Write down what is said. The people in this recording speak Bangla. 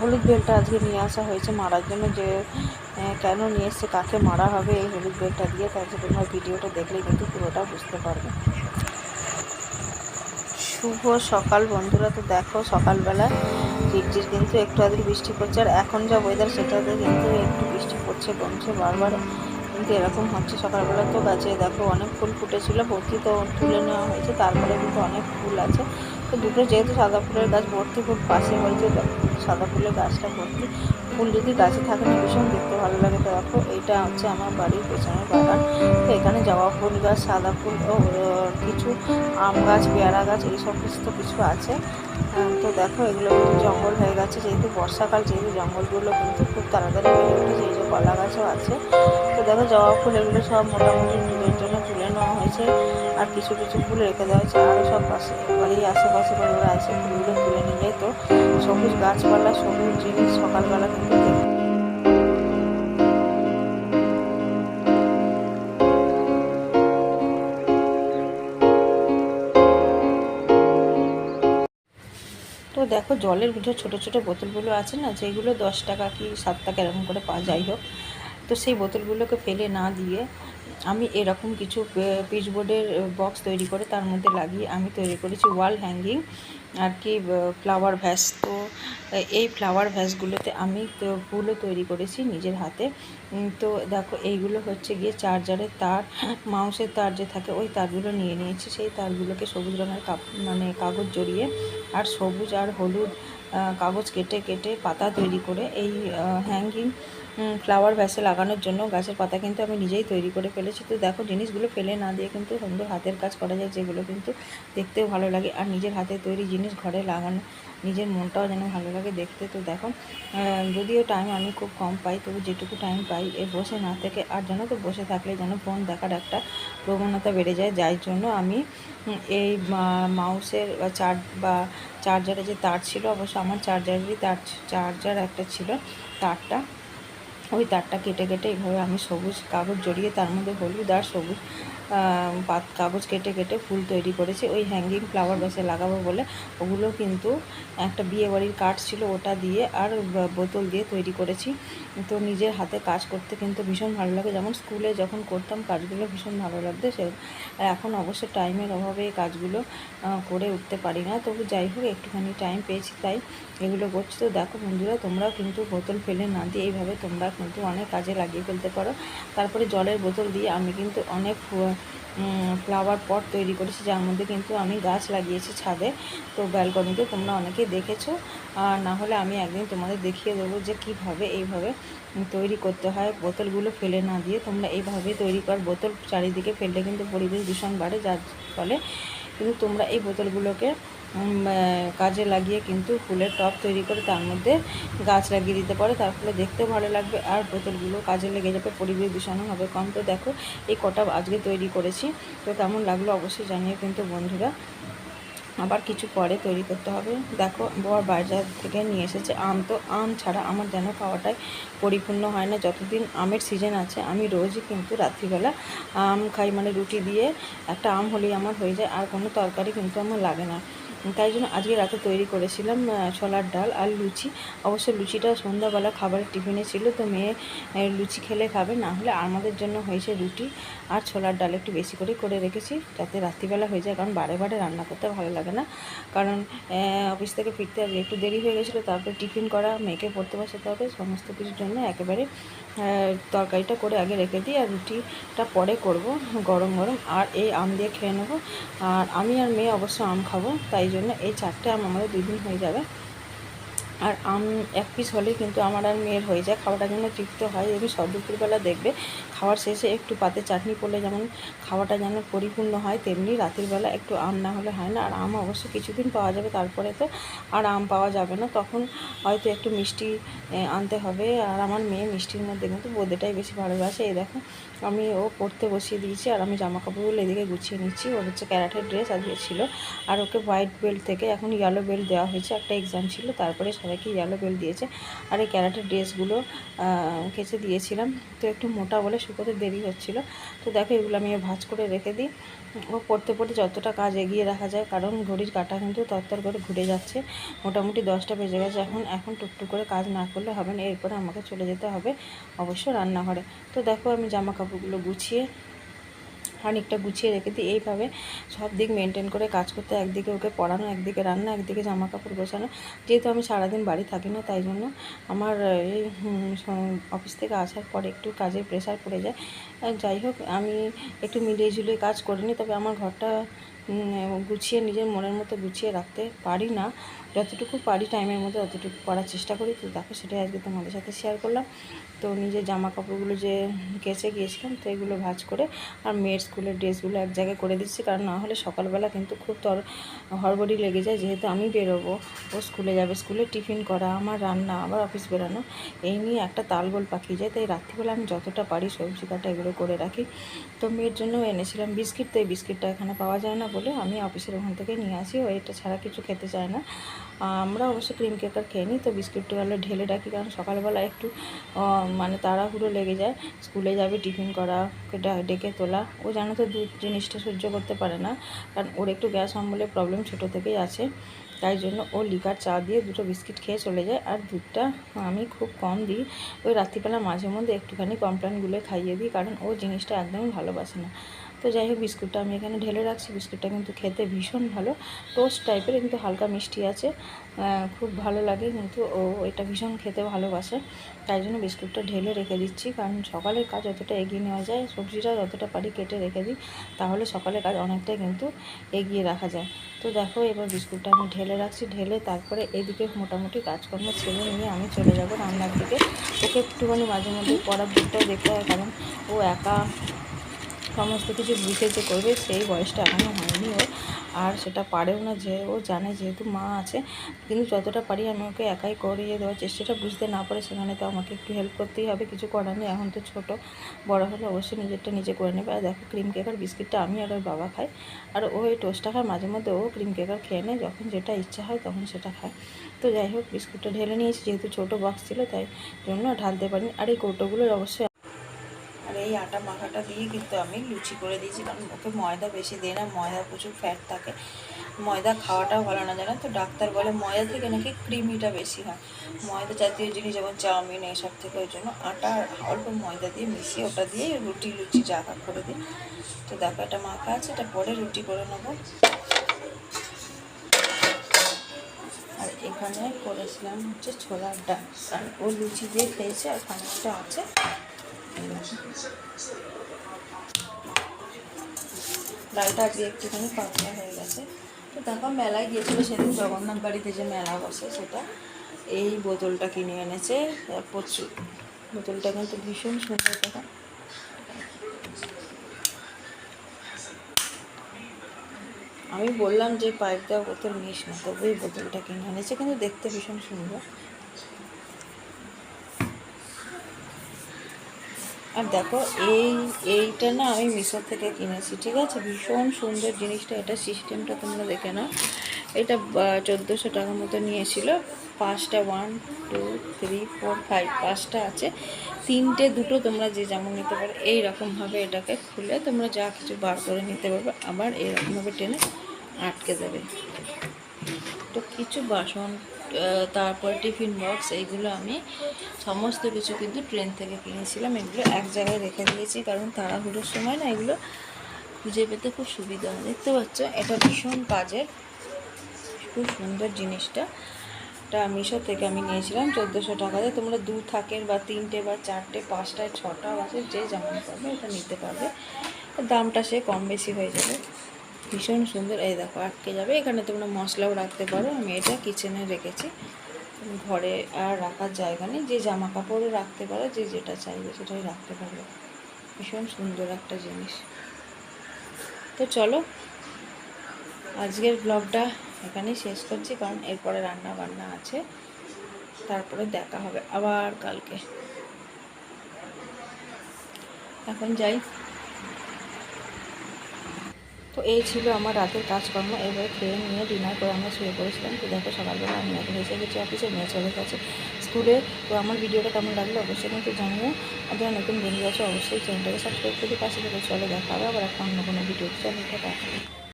হলুদ বেলটা আজকে নিয়ে আসা হয়েছে মারার জন্য যে কেন নিয়ে এসছে, কাকে মারা হবে এই হলুদ বেলটা দিয়ে, তার জন্য তোমরা ভিডিওটা দেখলে কিন্তু পুরোটা বুঝতে পারবে। শুভ সকাল বন্ধুরা, তো দেখো সকালবেলা ঝিরঝির কিন্তু একটু আধটু বৃষ্টি পড়ছে, আর এখন যা ওয়েদার সেটাতে কিন্তু একটু বৃষ্টি পড়ছে কমছে বারবার কিন্তু এরকম হচ্ছে সকালবেলা। তো গাছে দেখো অনেক ফুল ফুটেছিল, ভর্তি তো তুলে নেওয়া হয়েছে, তারপরে কিন্তু অনেক ফুল আছে। তো দুটো যেহেতু সাদা ফুলের গাছ ভর্তি খুব পাশে হয়েছে সাদা ফুলের গাছটা ভর্তি। ফুল যদি গাছে থাকে ভীষণ দেখতে ভালো লাগে। তো দেখো, এইটা হচ্ছে আমার বাড়ির পেছনের বাগান। তো এখানে জবা ফুল গাছ, সাদা ফুল ও কিছু আম গাছ, পেয়ারা গাছ, এই সমস্ত কিছু আছে। তো দেখো, এগুলো কিন্তু জঙ্গল হয়ে গেছে। যেহেতু বর্ষাকাল, যেহেতু জঙ্গলগুলো কিন্তু খুব তাড়াতাড়ি বেড়ে উঠেছে, এই যে কলা গাছও আছে। তো দেখো, জবা ফুল এগুলো সব মোটামুটি নিজের জন্য তুলে নেওয়া হয়েছে। আর কিছু কিছু ফুল রেখে দেওয়া হয়েছে। আরও সব পাশে বাড়ির আশেপাশে ওরা আছে, ফুলগুলো তুলে নিয়ে তো সবুজ গাছপালা, সবুজ জিনিস সকালবেলা কিন্তু তো দেখো, জলের যে ছোটো ছোটো বোতলগুলো আছে না, যেগুলো দশ টাকা কি সাত টাকা এরকম করে পাওয়া যাই হোক। তো সেই বোতলগুলোকে ফেলে না দিয়ে আমি এরকম কিছু পিচবোর্ডের বক্স তৈরি করে তার মধ্যে লাগিয়ে আমি তৈরি করেছি ওয়াল হ্যাঙ্গিং আর কি ফ্লাওয়ার ভ্যাস তো এই ফ্লাওয়ার ভ্যাসগুলোতে আমি, তো, ফুলও তৈরি করেছি নিজের হাতে। তো, দেখো, এইগুলো হচ্ছে গিয়ে চার্জারের তার। মাউসের তার যে থাকে, ওই তারগুলো নিয়ে নিয়েছি। সেই তারগুলোকে সবুজ রঙের মানে কাগজ জড়িয়ে আর সবুজ আর হলুদ কাগজ কেটে কেটে পাতা তৈরি করে এই হ্যাঙ্গিং ফ্লাওয়ার ভ্যাসে লাগানোর জন্য গাছের পাতা কিন্তু আমি নিজেই তৈরি করে ফেলেছি। তো দেখো, জিনিসগুলো ফেলে না দিয়ে কিন্তু সুন্দর হাতের কাজ করা যায়, যেগুলো কিন্তু দেখতেও ভালো লাগে। আর নিজের হাতে তৈরি জিনিস ঘরে লাগানো, নিজের মনটাও যেন ভালো লাগে দেখতে। তো দেখো যদিও টাইম আমি খুব কম পাই, তবু যেটুকু টাইম পাই, এ বসে না থেকে আর যেন তো, বসে থাকলে যেন ফোন দেখার একটা প্রবণতা বেড়ে যায়। যার জন্য আমি এই মাউসের বা চার বা চার্জারে যে তার ছিল, অবশ্য আমার চার্জারেরই তার চার্জার একটা ছিল, তারটা ওই তারটা কেটে কেটে এভাবে আমি সবুজ কাগজ জড়িয়ে তার মধ্যে হলুদ আর সবুজ পাত কাগজ কেটে কেটে ফুল তৈরি করেছি। ওই হ্যাঙ্গিং ফ্লাওয়ার বাসে লাগাবো বলে ওগুলো কিন্তু একটা বিয়ে বাড়ির কাঠ ছিল ওটা দিয়ে আর বোতল দিয়ে তৈরি করেছি। তো নিজের হাতে কাজ করতে কিন্তু ভীষণ ভালো লাগে। যেমন স্কুলে যখন করতাম কাজগুলো ভীষণ ভালো লাগতো, সে আর এখন অবশ্য টাইমের অভাবে কাজগুলো করে উঠতে পারি না। তবু যাই হোক, একটুখানি টাইম পেয়েছি তাই। এগুলো করছি তো দেখো বন্ধুরা, তোমরাও কিন্তু বোতল ফেলে না দিয়ে এইভাবে তোমরা কিন্তু অনেক কাজে লাগিয়ে ফেলতে পারো। তারপরে জলের বোতল দিয়ে আমি কিন্তু অনেক ফ্লাওয়ার পট তৈরি করেছি, যার মধ্যে কিন্তু আমি গাছ লাগিয়েছি ছাদে। তো ব্যালকনিতে তোমরা অনেকেই দেখেছ। আর না হলে আমি একদিন তোমাদের দেখিয়ে দেবো যে কীভাবে এইভাবে তৈরি করতে হয় বোতলগুলো ফেলে না দিয়ে। তোমরা এইভাবে তৈরি কর, বোতল চারিদিকে ফেললে কিন্তু পরিবেশ দূষণ বাড়ে, যার ফলে কিন্তু তোমরা এই বোতলগুলোকে কাজে লাগিয়ে কিন্তু ফুলের টব তৈরি করে তার মধ্যে গাছ লাগিয়ে দিতে পারে। তার ফলে দেখতেও ভালো লাগবে আর বোতলগুলো কাজে লেগে যাবে, পরিবেশ দূষণও হবে কম। তো দেখো, এই কটা আজকে তৈরি করেছি, তো কেমন লাগল অবশ্যই জানিয়ে কিন্তু বন্ধুরা। আবার কিছু পরে তৈরি করতে হবে। দেখো, বর বাজার থেকে নিয়ে এসেছে আম। তো আম ছাড়া আমার যেন খাওয়াটাই পরিপূর্ণ হয় না। যতদিন আমের সিজন আছে, আমি রোজই কিন্তু রাত্রিবেলা আম খাই। মানে রুটি দিয়ে একটা আম হলেই আমার হয়ে যায়, আর কোনো তরকারি কিন্তু আমার লাগে না। তাই জন্য আজকে রাতে তৈরি করেছিলাম ছোলার ডাল আর লুচি। অবশ্য লুচিটা সন্ধ্যাবেলা খাবারের টিফিনে ছিল, তো মেয়ে লুচি খেলে খাবে, না হলে আমাদের জন্য হয়েছে রুটি আর ছোলার ডাল একটু বেশি করে করে রেখেছি, যাতে রাত্রিবেলা হয়ে যায়, কারণ বারে বারে রান্না করতে ভালো লাগে না। কারণ অফিস থেকে ফিরতে আজকে একটু দেরি হয়ে গেছিল, তারপরে টিফিন করা, মেয়েকে পড়তে বসাতে হবে, সমস্ত কিছুর জন্য একেবারে তরকারিটা করে আগে রেখে দিই আর রুটিটা পরে করব, গরম গরম। আর এই আম দিয়ে খেয়ে নেব। আর আমি আর মেয়ে অবশ্য আম খাব, তাই জন্য এই চারটে আম আমাদের দুদিন হয়ে যাবে। আর আম এক পিস হলে কিন্তু আমার আর মেয়ের হয়ে যায়, খাওয়াটা যেন তৃপ্ত হয়। এমনি সব দুপুরবেলা দেখবে খাওয়ার শেষে একটু পাতে চাটনি পড়লে যেমন খাওয়াটা যেন পরিপূর্ণ হয়, তেমনি রাতের বেলা একটু আম না হলে হয় না। আর আম অবশ্য কিছুদিন পাওয়া যাবে, তারপরে তো আর আম পাওয়া যাবে না। তখন হয়তো একটু মিষ্টি আনতে হবে। আর আমার মেয়ে মিষ্টির মধ্যে কিন্তু বোঁদেটাই বেশি ভালোবাসে। এই দেখো, আমি ও পড়তে বসিয়ে দিয়েছি। আর আমি জামা কাপড়গুলো এদিকে গুছিয়ে নিচ্ছি। ওর হচ্ছে ক্যারাটের ড্রেস আজকে ছিল আর ওকে হোয়াইট বেল্ট থেকে এখন ইয়েলো বেল্ট দেওয়া হয়েছে। একটা এক্সাম ছিল, তারপরে সবাইকে ইয়েলো বেল্ট দিয়েছে। আর এই ক্যারাটের ড্রেসগুলো কেচে দিয়েছিলাম। তো একটু মোটা বলে শুকোতে দেরি হচ্ছিল। তো দেখো এগুলো আমি ভাজ করে রেখে দিই। ও পড়তে পড়তে যতটা কাজ এগিয়ে রাখা যায়, কারণ ঘড়ির কাটা কিন্তু তরতর করে ঘুরে যাচ্ছে। মোটামুটি দশটা বেজে গেছে, এখন এখন টুকটুক করে কাজ না করলে হবে না, এরপরে আমাকে চলে যেতে হবে অবশ্য রান্নাঘরে। তো দেখো আমি জামা কাপড়গুলো গুছিয়ে খানিকটা গুছিয়ে রেখে দিই। এইভাবে সব দিক মেনটেন করে কাজ করতে একদিকে ওকে পড়ানো, একদিকে রান্না, একদিকে জামা কাপড় গোছানো। যেহেতু আমি সারাদিন বাড়ি থাকি না, তাই জন্য আমার এই অফিস থেকে আসার পর একটু কাজের প্রেশার পড়ে যায়। যাই হোক, আমি একটু মিলিয়ে ঝুলিয়ে কাজ করিনি তবে আমার ঘরটা গুছিয়ে নিজের মনের মতো গুছিয়ে রাখতে পারি না। যতটুকু পারি টাইমের মধ্যে ততটুকু করার চেষ্টা করি। তো দেখো, সেটাই আজকে তোমাদের সাথে শেয়ার করলাম। তো নিজের জামা কাপড়গুলো যে কেচে গিয়েছিলাম, তো এগুলো ভাজ করে আর মেয়ের স্কুলের ড্রেসগুলো এক জায়গায় করে দিচ্ছি। কারণ না হলে সকালবেলা কিন্তু খুব তর হড়বড়ি লেগে যায়, যেহেতু আমি বেরোবো। ও স্কুলে যাবে, স্কুলে টিফিন করা, আমার রান্না, আবার অফিস বেরানো, এই নিয়ে একটা তালগোল পাকিয়ে যায়। তাই রাত্রিবেলা আমি যতটা পারি সবজি কাটা এগুলো করে রাখি। তো মেয়ের জন্য এনেছিলাম বিস্কিট তো এই বিস্কিটটা এখানে পাওয়া যায় না বলে আমি অফিসের ওখান থেকে নিয়ে আসি। ও এটা ছাড়া কিছু খেতে চায় না। আমরা অবশ্য ক্রিম কেক আর খেয়ে নিই তো বিস্কিটটা হলো ঢেলে রাখি, কারণ সকালবেলা একটু মানে তাড়াহুড়ো লেগে যায়। স্কুলে যাবে টিফিন করা ডেকে তোলা। ও জানো তো, দুধ জিনিসটা সহ্য করতে পারে না, কারণ ওর একটু গ্যাস অম্বলের প্রবলেম ছোটো থেকেই আছে। তাই জন্য ও লিকার চা দিয়ে দুটো বিস্কিট খেয়ে চলে যায়, আর দুধটা আমি খুব কম দিই। ওই রাত্রিবেলা মাঝে মধ্যে একটুখানি কমপ্লেনগুলো খাইয়ে দিই, কারণ ও জিনিসটা একদমই ভালোবাসে না। তো যাই হোক, বিস্কুটটা আমি এখানে ঢেলে রাখছি। বিস্কুটটা কিন্তু খেতে ভীষণ ভালো। টোস্ট টাইপের কিন্তু হালকা মিষ্টি আছে। খুব ভালো লাগে কিন্তু ও এটা ভীষণ খেতে ভালোবাসে। তাই জন্য বিস্কুটটা ঢেলে রেখে দিচ্ছি। কারণ সকালের কাজ যতটা এগিয়ে নেওয়া যায় সবজিটা যতটা পারি কেটে রেখে দিই, তাহলে সকালের কাজ অনেকটাই কিন্তু এগিয়ে রাখা যায়। তো দেখো, এবার বিস্কুটটা আমি ঢেলে রাখছি। ঢেলে তারপরে এদিকে মোটামুটি কাজকর্ম ছেড়ে নিয়ে আমি চলে যাব রান্নার দিকে। ওকে একটুখানি মাঝে মধ্যে পড়ার দিকটাও দেখতে হয়, কারণ ও একা সমস্ত কিছু বুঝে যে করবে, সেই বয়সটা এখনও হয়নি ওর। আর সেটা পারেও না যে ও জানে যেহেতু মা আছে, কিন্তু যতটা পারি আমি ওকে একাই করিয়ে দেওয়ার চেষ্টাটা বুঝতে না পারে, সেখানে তো আমাকে একটু হেল্প করতেই হবে। কিছু করার নেই, এখন তো ছোটো। বড় হলে অবশ্যই নিজেরটা নিজে করে নেবে। আর দেখো ক্রিম কেক আর বিস্কিটটা আমি আর ওর বাবা খাই। আর ও এই টোস্টটা খায়, মাঝে মধ্যে ও ক্রিম কেক আর খেয়ে নেয়, যখন যেটা ইচ্ছা হয় তখন সেটা খায়। তো যাই হোক বিস্কুটটা ঢেলে নিয়েছি, যেহেতু ছোটো বক্স ছিল, তাই জন্য ঢালতে পারিনি। আর এই কৌটোগুলোর অবশ্যই আটা মাখাটা দিয়ে কিন্তু আমি লুচি করে দিয়েছি, কারণ ওকে ময়দা বেশি দেয় না ময়দা প্রচুর ফ্যাট থাকে। ময়দা খাওয়াটাও ভালো না, জানো তো? ডাক্তার বলে ময়দা থেকে নাকি ক্রিমিটা বেশি হয়। ময়দা জাতীয় জিনিস, যেমন চাউমিন এইসব থেকে ওই জন্য আটা অল্প ময়দা দিয়ে মিশিয়ে ওটা দিয়ে রুটি, লুচি জাকা করে দিই। তো দেখো এটা মাখা আছে, এটা পরে রুটি করে নেব। আর এখানে করেছিলাম হচ্ছে ছোলার ডাল। কারণ ও লুচি দিয়ে খেয়েছে আর খানিকটা আছে। ডালটা আজকে একটুখানি পাতলা হয়ে গেছে। তো দেখো মেলায় গিয়েছিল সেদিন জগন্নাথ বাড়িতে যে মেলা বসে, সেটা এই বোতলটা কিনে এনেছে প্রচুর বোতলটা কিন্তু ভীষণ সুন্দর দেখা। আমি বললাম যে পাইপ দেওয়া বোতল নিস না, তবু এই বোতলটা কিনে এনেছে, কিন্তু দেখতে ভীষণ সুন্দর। আর দেখো, এই, এইটা না আমি মিশো থেকে কিনেছি, ঠিক আছে? ভীষণ সুন্দর জিনিসটা, এটা সিস্টেমটা তোমরা দেখে নাও। এটা চোদ্দোশো টাকার মতো নিয়েছিল। পাঁচটা one two three four five পাঁচটা আছে। তিনটে, দুটো তোমরা যে যেমন নিতে পারো এইরকমভাবে এটাকে খুলে তোমরা যা কিছু বার করে নিতে পারবে, আবার এইরকমভাবে টেনে আটকে দেবে তো কিছু বাসন তারপর টিফিন বক্স, এইগুলো আমি সমস্ত কিছু কিন্তু ট্রেন থেকে কিনেছিলাম। এগুলো এক জায়গায় রেখে দিয়েছি, কারণ তাড়াহুড়োর সময় না এগুলো খুঁজে পেতে খুব সুবিধা হয়। দেখতে পাচ্ছ, এটা ভীষণ কাজের খুব সুন্দর জিনিসটা। এটা মিশো থেকে আমি নিয়েছিলাম, চোদ্দোশো টাকাতে। তোমরা দু থাকের বা তিনটে বা চারটে, পাঁচটায় ছটা বাসে যে যেমন পারবে এটা নিতে পারবে। দামটা সে কম বেশি হয়ে যাবে। ভীষণ সুন্দর। এই দেখো, আটকে যাবে। এখানে তোমরা মশলাও রাখতে পারো। আমি এটা কিচেনে রেখেছি। ঘরে আর রাখার জায়গা নেই। যে জামা কাপড়ও রাখতে পারো, যে যেটা চাইবে সেটাই রাখতে পারবে। ভীষণ সুন্দর একটা জিনিস। তো চলো, আজকের ব্লগটা এখানেই শেষ করছি, কারণ এরপরে রান্না বান্না আছে। তারপরে দেখা হবে আবার কালকে। এখন যাই। তো এই ছিল আমার রাতের কাজকর্ম। এবারে খেয়ে নিয়ে ডিনার করে আমরা শুয়ে পড়েছিলাম। তো দেখো সকালবেলা আমি এখন এসে গেছি অফিসে মেয়ে চলে গেছে স্কুলে তো আমার ভিডিওটা কেমন লাগল অবশ্যই কিন্তু জানিও। আর যারা নতুন বন্ধু আছে, অবশ্যই চ্যানেলটাকে সাবস্ক্রাইব করে পাশে থেকে চলে দেখা হবে আবার একটা অন্য কোনো ভিডিও চ্যানেলটা দেখা